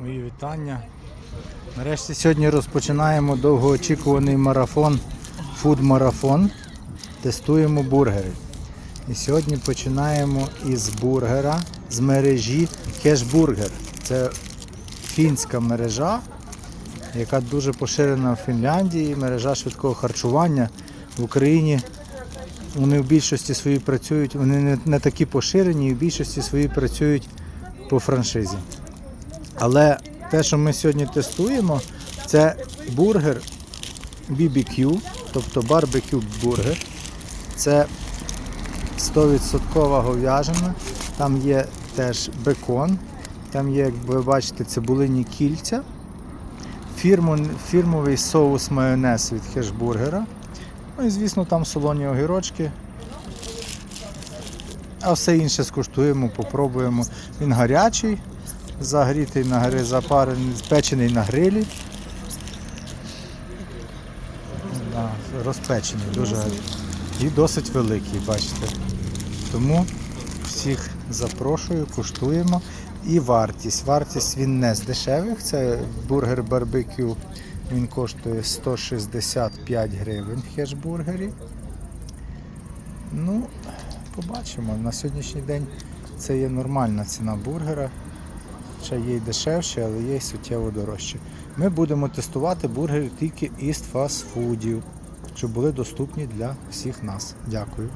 Мої вітання. Нарешті сьогодні розпочинаємо довгоочікуваний марафон, фуд-марафон. Тестуємо бургери. І сьогодні починаємо із бургера з мережі Кешбургер. Це фінська мережа, яка дуже поширена в Фінляндії, мережа швидкого харчування в Україні. Вони в більшості своїй працюють, вони не, такі поширені, і в більшості своїй працюють по франшизі. Але те, що ми сьогодні тестуємо, це бургер BBQ, тобто барбекю бургер. Це 100% говяжина, там є теж бекон, там є, як ви бачите, цибулині кільця, фірму, фірмовий соус майонез від хешбургера. Ну і звісно там солоні огірочки. А все інше скуштуємо, попробуємо. Він гарячий, загрітий на гри, запарений, спечений на грилі. Да, розпечений, дуже. І досить великий, бачите. Тому всіх запрошую, куштуємо. І вартість. Вартість він не з дешевих. Це бургер барбекю. Він коштує 165 гривень в хешбургері. Ну, побачимо. На сьогоднішній день це є нормальна ціна бургера. Ще є й дешевші, але є й суттєво дорожче. Ми будемо тестувати бургери тільки із фастфудів, щоб були доступні для всіх нас. Дякую.